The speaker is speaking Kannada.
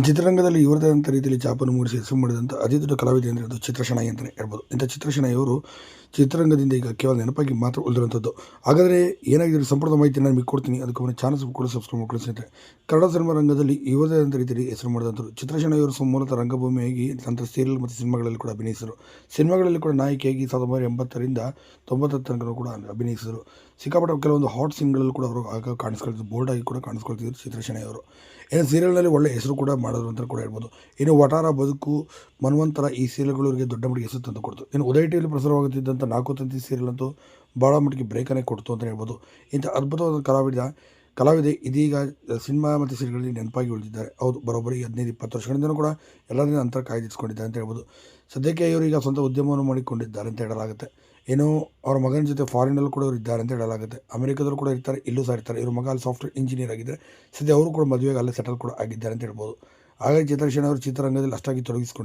ಚಿತ್ರರಂಗದಲ್ಲಿ ಇವರದೇ ಆದಂಥ ರೀತಿಯಲ್ಲಿ ಚಾಪನ್ನು ಮೂಡಿಸಿ ಹೆಸರು ಮಾಡಿದಂಥ ಅತಿ ದೊಡ್ಡ ಕಲಾವಿದ ಅಂದರೆ ಅದು ಚಿತ್ರಶಣಾಯಿ ಅಂತಲೇ ಹೇಳ್ಬೋದು. ಇಂಥ ಚಿತ್ರಶಣಾಯಿಯವರು ಚಿತ್ರರಂಗದಿಂದ ಈಗ ಕೇವಲ ನೆನಪಾಗಿ ಮಾತ್ರ ಉಳಿದಿರುವಂಥದ್ದು. ಹಾಗಾದರೆ ಏನಾಗಿದ್ರು ಸಂಪೂರ್ಣ ಮಾಹಿತಿ ನಾನು ಕೊಡ್ತೀನಿ. ಅದಕ್ಕೆ ಅವನ ಚಾನಲ್ ಕೂಡ ಸಬ್ಸ್ಕ್ರೈಬ್ ಮಾಡ್ಕೊಳ್ಳಿ ಕನ್ನಡ ಸಿನಿಮಾ ರಂಗದಲ್ಲಿ ಇವರದೇ ಆದಂಥ ರೀತಿಯಲ್ಲಿ ಹೆಸರು ಮಾಡಿದಂಥರು ಚಿತ್ರಶೆಣೆಯವರು ಮೂಲತಃ ರಂಗಭೂಮಿಯಾಗಿ ನಂತರ ಸೀರಿಯಲ್ ಮತ್ತು ಸಿನಿಮಾಗಳಲ್ಲಿ ಕೂಡ ಅಭಿನಯಿಸಿದರು. ಸಿನಿಮಾಗಳಲ್ಲಿ ಕೂಡ ನಾಯಕಿಯಾಗಿ ಸಾವಿರದ ಒಂಬೈನೂರ ಎಂಬತ್ತರಿಂದ ತೊಂಬತ್ತರ ತನಕ ಕೂಡ ಅಭಿನಯಿಸಿದರು. ಸಿಕ್ಕಾಪಟ್ಟೆ ಕೆಲವೊಂದು ಹಾಟ್ ಸಿನ್ಗಳಲ್ಲಿ ಕೂಡ ಅವರು ಆಗ ಕಾಣಿಸ್ಕೊಳ್ತಿದ್ರು. ಬೋಲ್ಡ್ ಆಗಿ ಕೂಡ ಕಾಣಿಸ್ಕೊಳ್ತಿದ್ರು ಚಿತ್ರಶಣೆಯವರು. ಅವರು ಏನು ಸೀರಿಯಲ್ನಲ್ಲಿ ಒಳ್ಳೆ ಹೆಸರು ಕೂಡ ಮಾಡೋದು ಅಂತ ಕೂಡ ಹೇಳ್ಬೋದು. ಇನ್ನು ವಟಾರ ಬದುಕು ಮನ್ವಂತರ ಈ ಸೀರಿಯಲ್ಗಳಿಗೆ ದೊಡ್ಡ ಮಟ್ಟಿಗೆ ಹೆಸರು ತಂದು ಕೊಡ್ತು. ಇನ್ನು ಉದಯ ಟಿವಿಯಲ್ಲಿ ಪ್ರಸಾರವಾಗುತ್ತಿದ್ದಂಥ ನಾಲ್ಕು ತಂತಿ ಸೀರಿಯಲ್ ಅಂತೂ ಭಾಳ ಮಟ್ಟಿಗೆ ಬ್ರೇಕನ್ನೇ ಕೊಡ್ತು ಅಂತ ಹೇಳ್ಬೋದು. ಇಂಥ ಅದ್ಭುತವಾದ ಕಲಾವಿದ ಕಲಾವಿದೆ ಇದೀಗ ಸಿನಿಮಾ ಮತ್ತು ಸೀರಿಯಲ್ಗಳಲ್ಲಿ ನೆನಪಾಗಿ ಉಳಿದಿದ್ದಾರೆ. ಹೌದು, ಬರೋಬ್ಬರಿ ಹದಿನೈದು, ಇಪ್ಪತ್ತು ವರ್ಷಗಳಿಂದಲೂ ಕೂಡ ಎಲ್ಲರಿಂದ ಅಂತರ ಕಾಯ್ದಿರಿಸ್ಕೊಂಡಿದ್ದಾರೆ ಅಂತ ಹೇಳ್ಬೋದು. ಸದ್ಯಕ್ಕೆ ಇವರು ಈಗ ಸ್ವಂತ ಉದ್ಯಮವನ್ನು ಮಾಡಿಕೊಂಡಿದ್ದಾರೆ ಅಂತ ಹೇಳಲಾಗುತ್ತೆ. ಏನೋ ಅವರ ಮಗನ ಜೊತೆ ಫಾರಿನಲ್ಲೂ ಕೂಡ ಇವರು ಇದ್ದಾರೆ ಅಂತ ಹೇಳಲಾಗುತ್ತೆ. ಅಮೆರಿಕದಲ್ಲೂ ಕೂಡ ಇರ್ತಾರೆ, ಇಲ್ಲೂ ಸಹ ಇರ್ತಾರೆ. ಇವ್ರ ಮಗ ಅಲ್ಲಿ ಸಾಫ್ಟ್ವೇರ್ ಇಂಜಿನಿಯರ್ ಆಗಿದ್ದಾರೆ ಸದ್ಯ ಅವರು ಕೂಡ ಮದುವೆಗೆ ಅಲ್ಲೇ ಸೆಟಲ್ ಕೂಡ ಆಗಿದ್ದಾರೆ ಅಂತ ಹೇಳ್ಬೋದು. ಹಾಗಾಗಿ ಚಿತ್ರಶೇಣ ಅವರು ಚಿತ್ರರಂಗದಲ್ಲಿ ಅಷ್ಟಾಗಿ ತೊಡಗಿಸ್ಕೊಂಡು